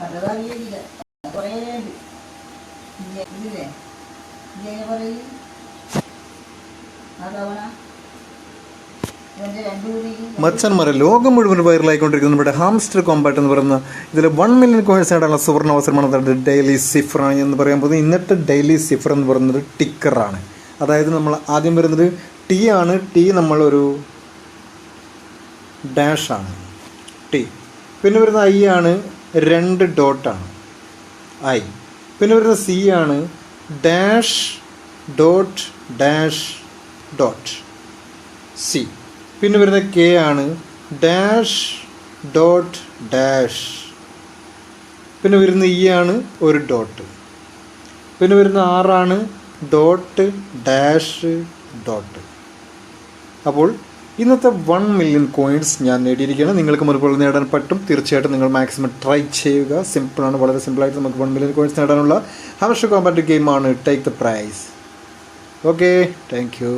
കണ്ടതറിയില്ല കുറേ പറയും? ആ ലോകം മുഴുവൻ വൈറലായിക്കൊണ്ടിരിക്കുന്ന. നമ്മുടെ ഹാംസ്റ്റർ കോമ്പാറ്റ് എന്ന് പറയുന്ന ഇതിൽ വൺ മില്യൺ കോയിൻസ് നേടാനുള്ള സുവർണ അവസരമാണ് ഡെയിലി സിഫർ എന്ന് പറയാൻ പോകുന്നത്. ഇന്നത്തെ ഡെയിലി സിഫർ എന്ന് പറയുന്നത് ടിക്കറാണ് അതായത് നമ്മൾ ആദ്യം വരുന്നത് ടി ആണ്. ടി നമ്മളൊരു ഡാഷാണ് ടി പിന്നെ വരുന്ന ഐ ആണ്. രണ്ട് ഡോട്ടാണ് ഐ പിന്നെ വരുന്ന സി ആണ്. Dash dot dash dot C പിന്നെ വരുന്ന കെ ആണ്. ഡാഷ് ഡോട്ട് ഡാഷ് പിന്നെ വരുന്ന ഇ ആണ്. ഒരു ഡോട്ട് പിന്നെ വരുന്ന ആറാണ് ഡോട്ട് ഡാഷ് ഡോട്ട് അപ്പോൾ ഇന്നത്തെ വൺ മില്യൺ കോയിൻസ് ഞാൻ നേടിയിരിക്കുകയാണ്. നിങ്ങൾക്ക് മറുപടി നേടാൻ പറ്റും. തീർച്ചയായിട്ടും നിങ്ങൾ മാക്സിമം ട്രൈ ചെയ്യുക. സിമ്പിളാണ് വളരെ സിമ്പിളായിട്ട് നമുക്ക് വൺ മില്യൺ കോയിൻസ് നേടാനുള്ള. ഹർഷ കോമ്പാറ്റ് ഗെയിമാണ് take the prize okay thank you